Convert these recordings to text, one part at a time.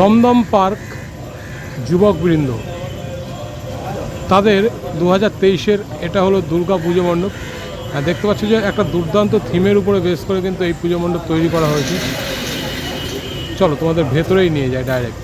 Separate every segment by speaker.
Speaker 1: Dumdum park যুবকবৃন্দ তাদের দু হাজার তেইশের এটা হলো দুর্গা পুজো মণ্ডপ। দেখতে পাচ্ছ যে একটা দুর্দান্ত থিমের উপরে বেস করে কিন্তু এই পুজো মণ্ডপ তৈরি করা হয়েছে। চলো, তোমাদের ভেতরেই নিয়ে যায় ডাইরেক্ট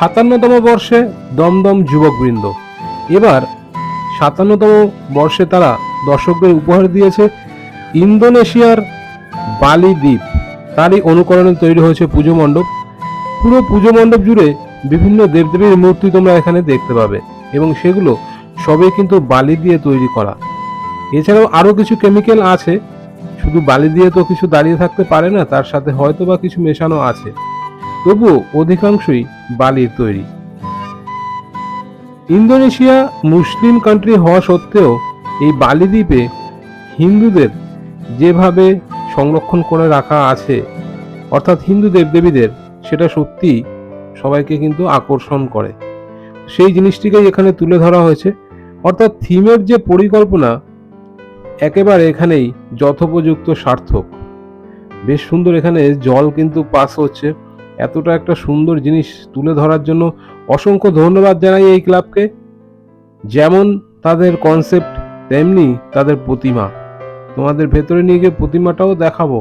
Speaker 1: সাতান্নতম বর্ষে দমদম যুবকবৃন্দ। এবার সাতান্নতম বর্ষে তারা দর্শকদের উপহার দিয়েছে ইন্দোনেশিয়ার বালি দ্বীপ। তারই অনুকরণে তৈরি হয়েছে পুজো মণ্ডপ। পুরো পুজো মণ্ডপ জুড়ে বিভিন্ন দেবদেবীর মূর্তি তোমরা এখানে দেখতে পাবে এবং সেগুলো সবই কিন্তু বালি দিয়ে তৈরি করা। এছাড়াও আরও কিছু কেমিক্যাল আছে। শুধু বালি দিয়ে তো কিছু দাঁড়িয়ে থাকতে পারে না, তার সাথে হয়তো বা কিছু মেশানো আছে। তবুও অধিকাংশই বালির তৈরি। ইন্দোনেশিয়া মুসলিম কান্ট্রি হওয়া সত্ত্বেও এই বালি দ্বীপে হিন্দুদের যেভাবে সংরক্ষণ করে রাখা আছে, অর্থাৎ হিন্দু দেবদেবীদের সেটা সত্যি সবাইকে কিন্তু আকর্ষণ করে। সেই জিনিসটিকেই এখানে তুলে ধরা হয়েছে। অর্থাৎ থিমের যে পরিকল্পনা, একেবারে এখানেই যথোপযুক্ত সার্থক। বেশ সুন্দর এখানে জল কিন্তু পাস হচ্ছে। এতটা একটা সুন্দর জিনিস তুলে ধরার জন্য অসংখ্য ধন্যবাদ জানাই এই ক্লাবকে। যেমন তাদের কনসেপ্ট তেমনি তাদের প্রতিমা। তোমাদের ভেতরে নিয়ে গিয়ে প্রতিমাটাও দেখাবো।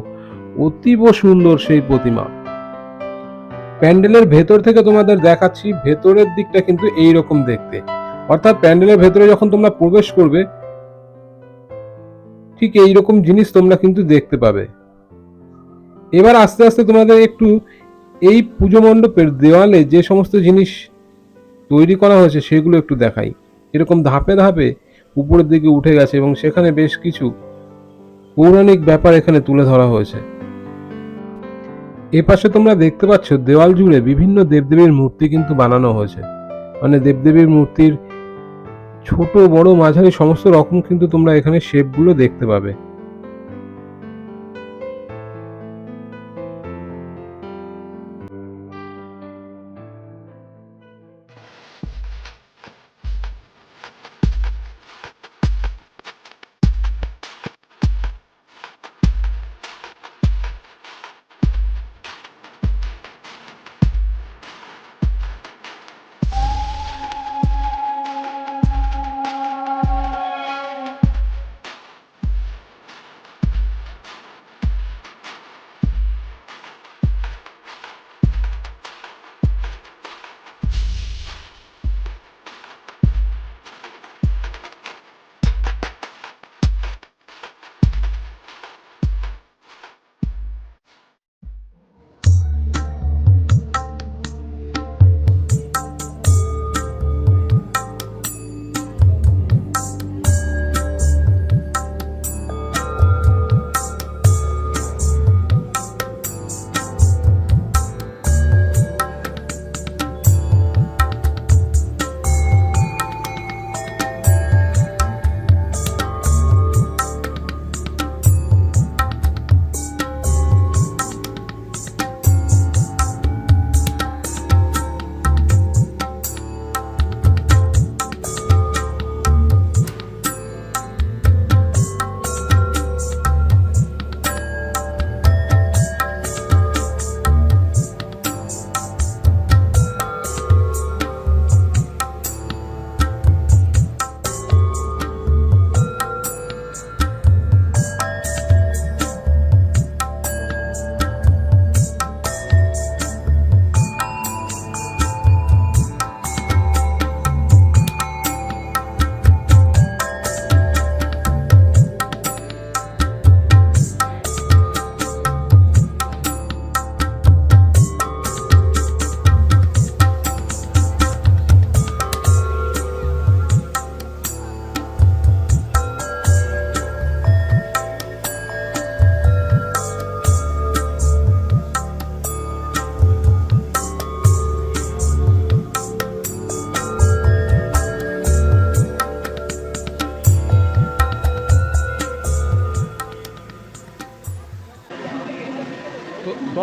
Speaker 1: অতীব সুন্দর সেই প্রতিমা। প্যান্ডেলের ভেতর থেকে তোমাদের দেখাচ্ছি, ভেতরের দিকটা কিন্তু এই রকম দেখতে। অর্থাৎ প্যান্ডেলের ভেতরে যখন তোমরা প্রবেশ করবে, ঠিক এই রকম জিনিস তোমরা কিন্তু দেখতে পাবে। এবার আস্তে আস্তে তোমাদের একটু এই পুজো মণ্ডপের দেওয়ালে যে সমস্ত জিনিস তৈরি করা হয়েছে সেগুলো একটু দেখাই। এরকম ধাপে ধাপে উপরের দিকে উঠে গেছে এবং সেখানে বেশ কিছু পৌরাণিক ব্যাপার এখানে তুলে ধরা হয়েছে। এ পাশে তোমরা দেখতে পাচ্ছ দেওয়াল জুড়ে বিভিন্ন দেবদেবীর মূর্তি কিন্তু বানানো হয়েছে। মানে দেবদেবীর মূর্তির ছোট বড় মাঝারি সমস্ত রকম কিন্তু তোমরা এখানে শেপগুলো দেখতে পাবে।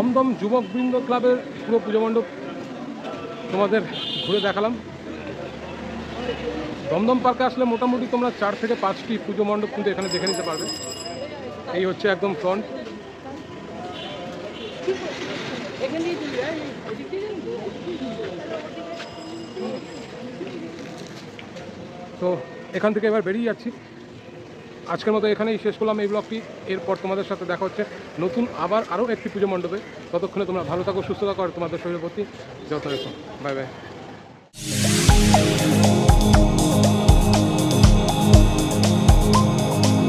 Speaker 2: দমদম যুবকবৃন্দ ক্লাবের পুরো পুজো মণ্ডপ তোমাদের ঘুরে দেখালাম। দমদম পার্কে আসলে মোটামুটি তোমরা চার থেকে পাঁচটি পুজো মণ্ডপ কিন্তু এখানে দেখে নিতে পারবে। এই হচ্ছে একদম ফ্রন্ট তো এখান থেকে এবার বেরিয়ে যাচ্ছি। আজকের মতো এখানেই শেষ করলাম এই ব্লগটি। এরপর তোমাদের সাথে দেখা হচ্ছে নতুন আবার আরও একটি পুজো মণ্ডপে। ততক্ষণে তোমরা ভালো থাকো, সুস্থ থাকো আর তোমাদের শরীরের প্রতি যত্ন রেখো। Bye bye.